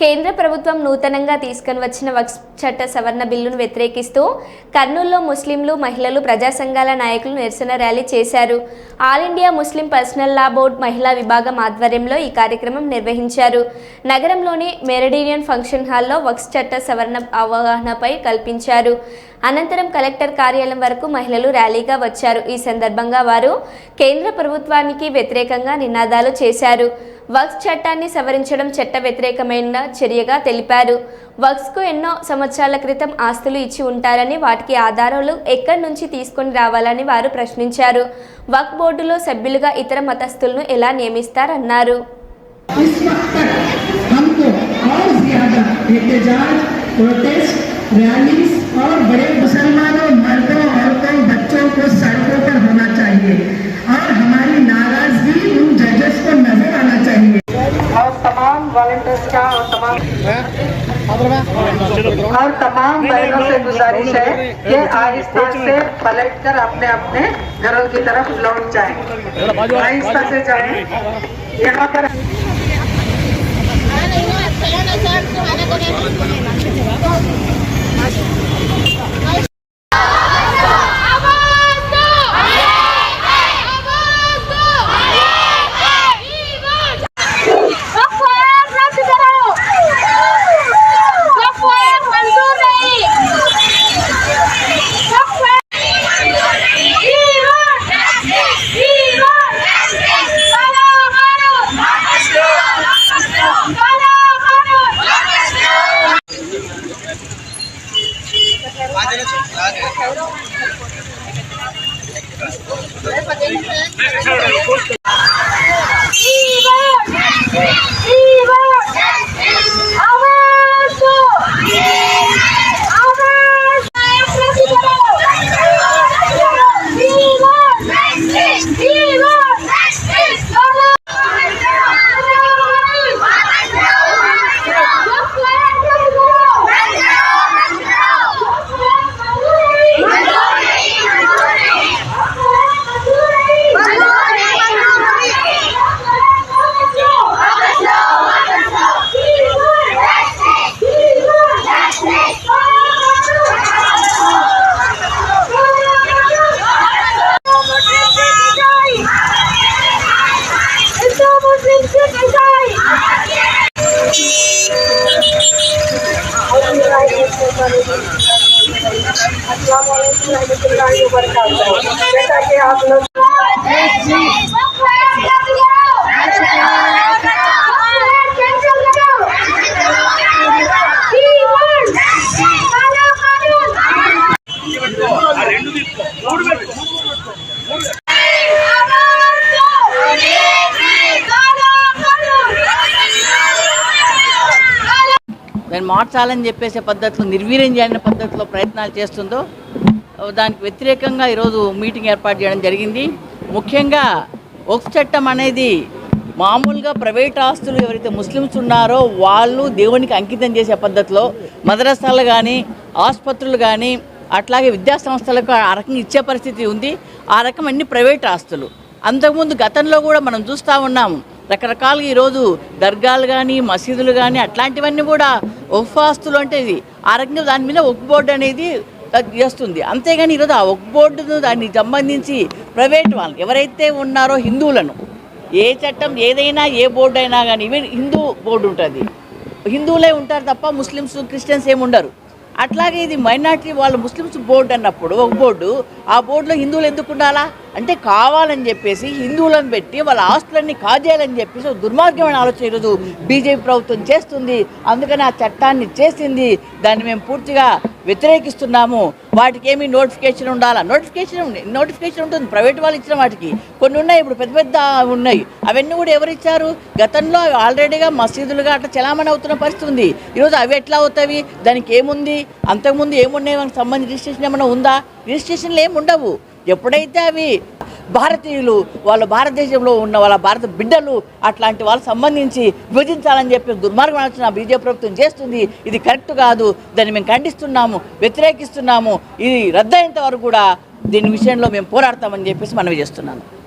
కేంద్ర ప్రభుత్వం నూతనంగా తీసుకొని వచ్చిన వక్స్ చట్ట సవరణ బిల్లును వ్యతిరేకిస్తూ కర్నూలులో ముస్లింలు మహిళలు ప్రజా సంఘాల నాయకులు నిరసన ర్యాలీ చేశారు. All India Muslim Personal Law Board మహిళా విభాగం ఆధ్వర్యంలో ఈ కార్యక్రమం నిర్వహించారు. నగరంలోని మెరడీనియన్ ఫంక్షన్ హాల్లో వక్స్ చట్ట సవరణ అవగాహనపై కల్పించారు. అనంతరం కలెక్టర్ కార్యాలయం వరకు మహిళలు ర్యాలీగా వచ్చారు. ఈ సందర్భంగా వారు కేంద్ర ప్రభుత్వానికి వ్యతిరేకంగా నినాదాలు చేశారు. వక్స్ చట్టాన్ని సవరించడం చట్ట వ్యతిరేకమైన చర్యగా తెలిపారు వక్స్కు ఎన్నో సంవత్సరాల క్రితం ఆస్తులు ఇచ్చి ఉంటారని వాటికి ఆధారాలు ఎక్కడి నుంచి తీసుకొని రావాలని వారు ప్రశ్నించారు వక్ బోర్డులో సభ్యులుగా ఇతర మతస్థులను ఎలా నియమిస్తారన్నారు इस वक्त तक हमको और ज्यादा एहतजाज प्रोटेस्ट रैलीज और बड़े मुसलमानों और तमाम बहनों से गुजारिश है कि आहिस्ता से पलट कर अपने अपने घरों की तरफ़ लौट जाए। आहिस्ता से जाए। यहाँ पर Thank you. దాన్ని మార్చాలని చెప్పేసే పద్ధతిలో నిర్వీర్యం చేయని పద్ధతిలో ప్రయత్నాలు చేస్తుందో దానికి వ్యతిరేకంగా ఈరోజు మీటింగ్ ఏర్పాటు చేయడం జరిగింది. ముఖ్యంగా ఒక్ చట్టం అనేది మామూలుగా ప్రైవేట్ ఆస్తులు ఎవరైతే ముస్లిమ్స్ ఉన్నారో వాళ్ళు దేవునికి అంకితం చేసే పద్ధతిలో మదరసాలు కానీ ఆసుపత్రులు కానీ అట్లాగే విద్యా సంస్థలకు ఆ రకంగా ఇచ్చే పరిస్థితి ఉంది. ఆ రకం అన్ని ప్రైవేట్ ఆస్తులు. అంతకుముందు గతంలో కూడా మనం చూస్తూ ఉన్నాము రకరకాలుగా ఈరోజు దర్గాలు కానీ మసీదులు కానీ అట్లాంటివన్నీ కూడా ఒఫ్ ఆస్తులు అంటే ఇది. ఆ రకంగా దాని మీద ఒక్ బోర్డు అనేది చేస్తుంది. అంతేగాని ఈరోజు ఆ ఒక బోర్డును దానికి సంబంధించి ప్రైవేట్ వాళ్ళు ఎవరైతే ఉన్నారో హిందువులను ఏ చట్టం ఏదైనా ఏ బోర్డు అయినా కానీ ఈవెన్ హిందూ బోర్డు ఉంటుంది. హిందువులే ఉంటారు తప్ప ముస్లిమ్స్ క్రిస్టియన్స్ ఏమి ఉండరు. అట్లాగే ఇది మైనార్టీ వాళ్ళు ముస్లిమ్స్ బోర్డు అన్నప్పుడు ఒక బోర్డు ఆ బోర్డులో హిందువులు ఎందుకు ఉండాలా? అంటే కావాలని చెప్పేసి హిందువులను పెట్టి వాళ్ళ ఆస్తులన్నీ కాజేయాలని చెప్పేసి ఒక దుర్మార్గమైన ఆలోచన ఈరోజు బీజేపీ ప్రభుత్వం చేస్తుంది. అందుకని ఆ చట్టాన్ని చేసింది. దాన్ని మేము పూర్తిగా వ్యతిరేకిస్తున్నాము. వాటికి ఏమి నోటిఫికేషన్ ఉండాలా? నోటిఫికేషన్ నోటిఫికేషన్ ఉంటుంది. ప్రైవేట్ వాళ్ళు ఇచ్చిన వాటికి. కొన్ని ఉన్నాయి ఇప్పుడు పెద్ద పెద్ద ఉన్నాయి. అవన్నీ కూడా ఎవరు ఇచ్చారు? గతంలో అవి ఆల్రెడీగా మసీదులుగా అట్లా చలామణి అవుతున్న పరిస్థితి ఉంది. ఈరోజు అవి ఎట్లా అవుతాయి? దానికి ఏముంది? అంతకుముందు ఏమున్నాయి? మనకు సంబంధించి రిజిస్ట్రేషన్ ఏమైనా ఉందా? రిజిస్ట్రేషన్లు ఏమి ఉండవు. ఎప్పుడైతే అవి భారతీయులు వాళ్ళ భారతదేశంలో ఉన్న వాళ్ళ భారత బిడ్డలు అట్లాంటి వాళ్ళకి సంబంధించి విభజించాలని చెప్పి దుర్మార్గం ఆలోచన బీజేపీ ప్రభుత్వం చేస్తుంది. ఇది కరెక్ట్ కాదు. దాన్ని మేము ఖండిస్తున్నాము వ్యతిరేకిస్తున్నాము. ఇది రద్దయినంత వరకు కూడా దీని విషయంలో మేము పోరాడతామని చెప్పేసి మనవి చేస్తున్నాను.